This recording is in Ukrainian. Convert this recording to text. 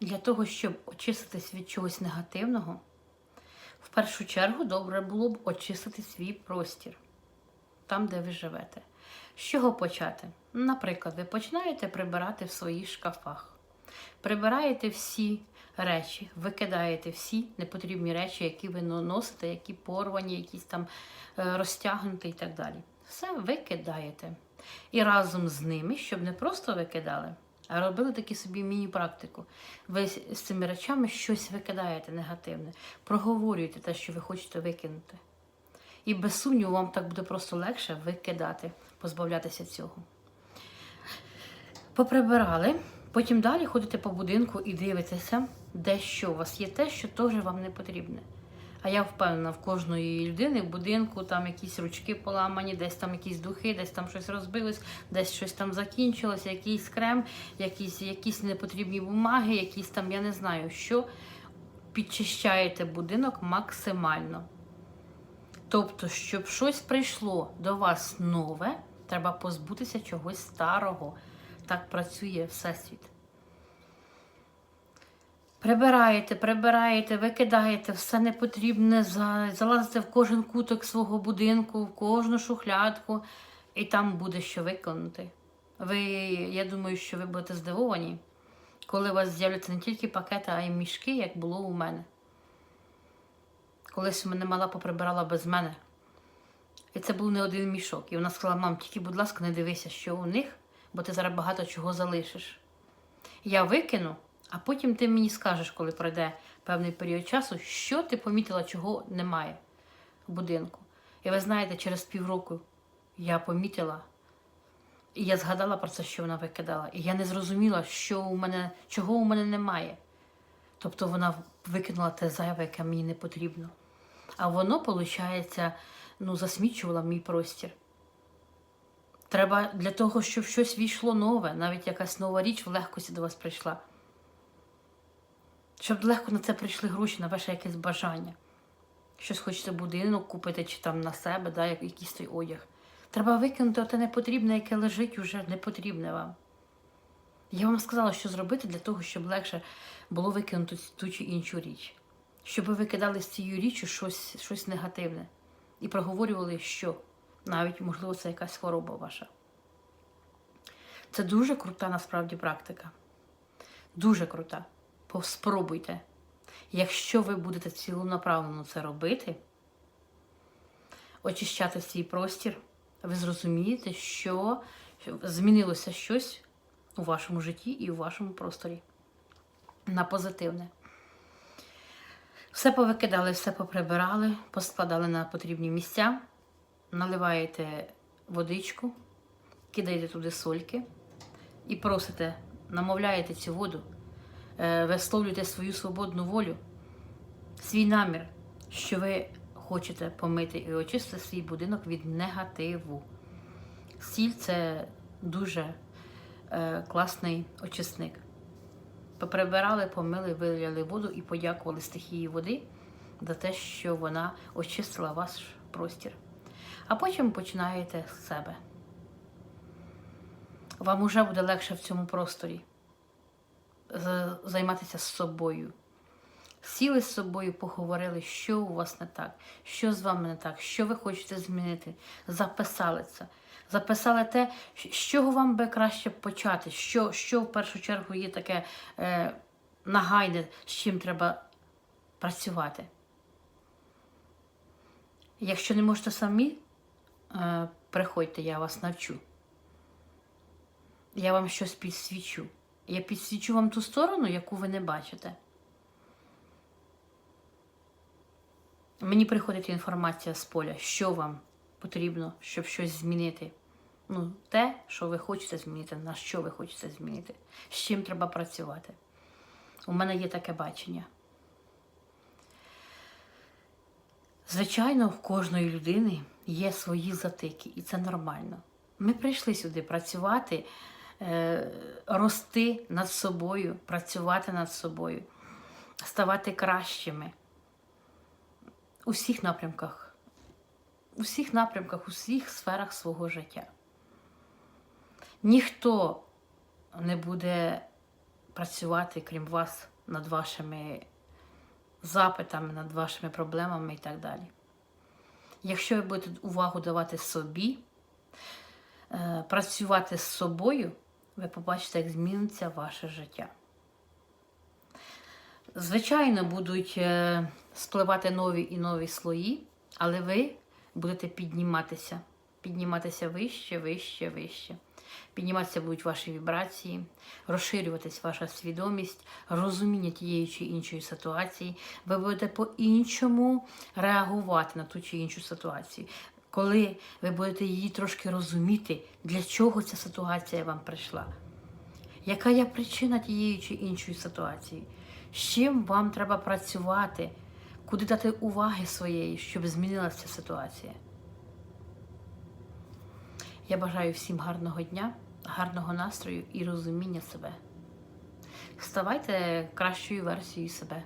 Для того, щоб очиститись від чогось негативного, в першу чергу добре було б очистити свій простір там, де ви живете. З чого почати? Наприклад, ви починаєте прибирати в своїх шкафах, прибираєте всі речі, викидаєте всі непотрібні речі, які ви носите, які порвані, якісь там е, розтягнуті і так далі. Все викидаєте. І разом з ними, щоб не просто викидали, робили такі собі міні-практику. Ви з цими речами щось викидаєте негативне, проговорюєте те, що ви хочете викинути. І без сумніву, вам так буде просто легше викидати, позбавлятися цього. Поприбирали, потім далі ходите по будинку і дивитеся, де що у вас є те, що теж вам не потрібне. А я впевнена, в кожної людини в будинку там якісь ручки поламані, десь там якісь духи, десь там щось розбилось, десь щось там закінчилося, якийсь крем, якісь, якісь непотрібні бумаги, якісь там, я не знаю, що підчищаєте будинок максимально. Тобто, щоб щось прийшло до вас нове, треба позбутися чогось старого. Так працює Всесвіт. Прибираєте, прибираєте, викидаєте все непотрібне, залазите в кожен куток свого будинку, в кожну шухлядку, і там буде що виконати. Ви, я думаю, що ви будете здивовані, коли у вас з'являться не тільки пакети, а й мішки, як було у мене. Колись мене мала поприбирала без мене. І це був не один мішок. І вона сказала: мам, тільки, будь ласка, не дивися, що у них, бо ти зараз багато чого залишиш. Я викину, а потім ти мені скажеш, коли пройде певний період часу, що ти помітила, чого немає в будинку. І ви знаєте, через півроку я помітила, і я згадала про це, що вона викидала. І я не зрозуміла, що у мене, чого у мене немає. Тобто вона викинула те зайве, яке мені не потрібно. А воно, виходить, ну, засмічувало мій простір. Треба для того, щоб щось війшло нове, навіть якась нова річ в легкості до вас прийшла. Щоб легко на це прийшли гроші, на ваше якесь бажання. Щось хочете будинок купити чи там на себе, да, якийсь той одяг. Треба викинути те непотрібне, яке лежить уже непотрібне вам. Я вам сказала, що зробити для того, щоб легше було викинути ту чи іншу річ. Щоб ви викидали з цією річчю щось, щось негативне і проговорювали, що навіть, можливо, це якась хвороба ваша. Це дуже крута насправді практика. Дуже крута. Спробуйте. Якщо ви будете цілонаправлено це робити, очищати свій простір, ви зрозумієте, що змінилося щось у вашому житті і у вашому просторі. На позитивне. Все повикидали, все поприбирали, поскладали на потрібні місця, наливаєте водичку, кидаєте туди сольки і просите, намовляєте цю воду, висловлюєте свою свободну волю, свій намір, що ви хочете помити і очистити свій будинок від негативу. Сіль це дуже е, класний очисник. Поприбирали, помили, виляли воду і подякували стихії води за те, що вона очистила ваш простір. А потім починаєте з себе. Вам уже буде легше в цьому просторі займатися з собою. Сіли з собою, поговорили, що у вас не так, що з вами не так, що ви хочете змінити. Записали це. Записали те, з чого вам би краще почати, що, що в першу чергу є таке е, нагайне, з чим треба працювати. Якщо не можете самі, е, приходьте, я вас навчу. Я вам щось підсвічу. Я підсвічу вам ту сторону, яку ви не бачите. Мені приходить інформація з поля, що вам потрібно, щоб щось змінити. Ну, те, що ви хочете змінити, на що ви хочете змінити, з чим треба працювати. У мене є таке бачення. Звичайно, в кожної людини є свої затики, і це нормально. Ми прийшли сюди працювати, рости над собою, працювати над собою, ставати кращими у всіх напрямках, у всіх напрямках, у всіх сферах свого життя. Ніхто не буде працювати, крім вас, над вашими запитами, над вашими проблемами і так далі. Якщо ви будете увагу давати собі, е, працювати з собою, ви побачите, як зміниться ваше життя. Звичайно, будуть е, спливати нові і нові слої, але ви будете підніматися, підніматися вище, вище, вище. Підніматися будуть ваші вібрації, розширюватись ваша свідомість, розуміння тієї чи іншої ситуації. Ви будете по-іншому реагувати на ту чи іншу ситуацію. Коли ви будете її трошки розуміти, для чого ця ситуація вам прийшла, яка є причина тієї чи іншої ситуації, з чим вам треба працювати, куди дати уваги своєї, щоб змінилася ситуація. Я бажаю всім гарного дня, гарного настрою і розуміння себе. Ставайте кращою версією себе.